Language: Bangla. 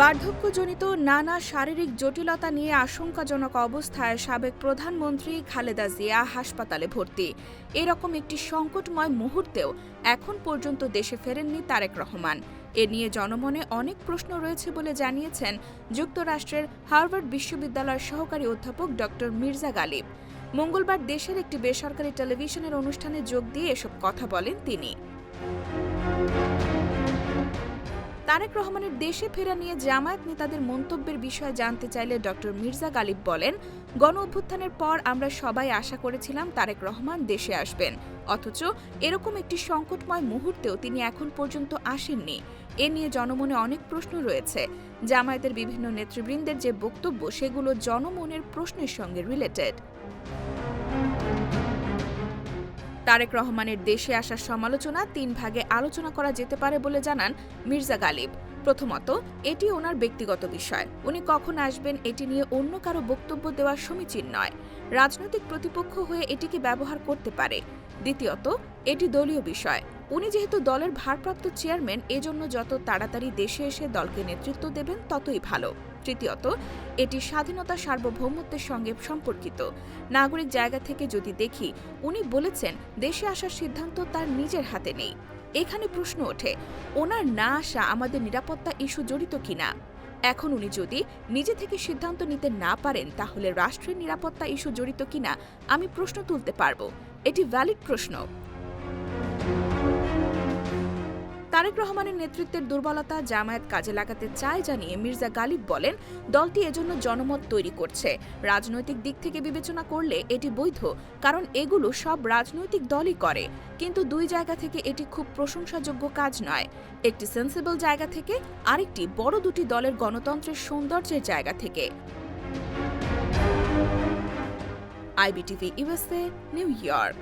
বার্ধক্যজনিত নানা শারীরিক জটিলতা নিয়ে আশঙ্কাজনক অবস্থায় সাবেক প্রধানমন্ত্রী খালেদা জিয়া হাসপাতালে ভর্তি। এরকম একটি সংকটময় মুহূর্তেও এখন পর্যন্ত দেশে ফেরেননি তারেক রহমান। এ নিয়ে জনমনে অনেক প্রশ্ন রয়েছে বলে জানিয়েছেন যুক্তরাষ্ট্রের হার্ভার্ড বিশ্ববিদ্যালয়ের সহকারী অধ্যাপক ড মির্জা গালিব। মঙ্গলবার দেশের একটি বেসরকারি টেলিভিশনের অনুষ্ঠানে যোগ দিয়ে এসব কথা বলেন তিনি। তারেক রহমানের দেশে ফেরা নিয়ে জামায়াত নেতাদের মন্তব্যের বিষয়ে জানতে চাইলে ড মির্জা গালিব বলেন, গণ অভ্যুত্থানের পর আমরা সবাই আশা করেছিলাম তারেক রহমান দেশে আসবেন। অথচ এরকম একটি সংকটময় মুহূর্তেও তিনি এখন পর্যন্ত আসেননি। এ নিয়ে জনমনে অনেক প্রশ্ন রয়েছে। জামায়াতের বিভিন্ন নেতৃবৃন্দের যে বক্তব্য, সেগুলো জনমনের প্রশ্নের সঙ্গে রিলেটেড তারেক রহমানের দেশে আসার সমালোচনা তিন ভাগে আলোচনা করা যেতে পারে বলে জানান মির্জা গালিব। প্রথমত, এটি ওনার ব্যক্তিগত বিষয়। উনি কখন আসবেন এটি নিয়ে অন্য কারও বক্তব্য দেওয়া সমীচীন নয়। রাজনৈতিক প্রতিপক্ষ হয়ে এটিকে ব্যবহার করতে পারে। দ্বিতীয়ত, এটি দলীয় বিষয়। উনি যেহেতু দলের ভারপ্রাপ্ত চেয়ারম্যান, এজন্য যত তাড়াতাড়ি দেশে এসে দলকে নেতৃত্ব দেবেন, ততই ভালো। তৃতীয়ত, এটি স্বাধীনতা সার্বভৌমত্বের সঙ্গে সম্পর্কিত। নাগরিক জায়গা থেকে যদি দেখি, উনি বলেছেন দেশে আসার সিদ্ধান্ত তার নিজের হাতে নেই। এখানে প্রশ্ন ওঠে, ওনার না আসা আমাদের নিরাপত্তা ইস্যু জড়িত কিনা? এখন উনি যদি নিজে থেকে সিদ্ধান্ত নিতে না পারেন, তাহলে রাষ্ট্রের নিরাপত্তা ইস্যু জড়িত কিনা, আমি প্রশ্ন তুলতে পারব। এটি ভ্যালিড প্রশ্ন। তারেক রহমানের নেতৃত্বের দুর্বলতা জামায়াত কাজে লাগাতে চায় জানিয়ে মির্জা গালিব বলেন, দলটি এজন্য জনমত তৈরি করছে। রাজনৈতিক দিক থেকে বিবেচনা করলে এটি বৈধ, কারণ এগুলো সব রাজনৈতিক দলই করে। কিন্তু দুই জায়গা থেকে এটি খুব প্রশংসাযোগ্য কাজ নয়। একটি সেন্সিবল জায়গা থেকে, আরেকটি বড় দুটি দলের গণতন্ত্রের সৌন্দর্যের জায়গা থেকে। IBTV USA New York.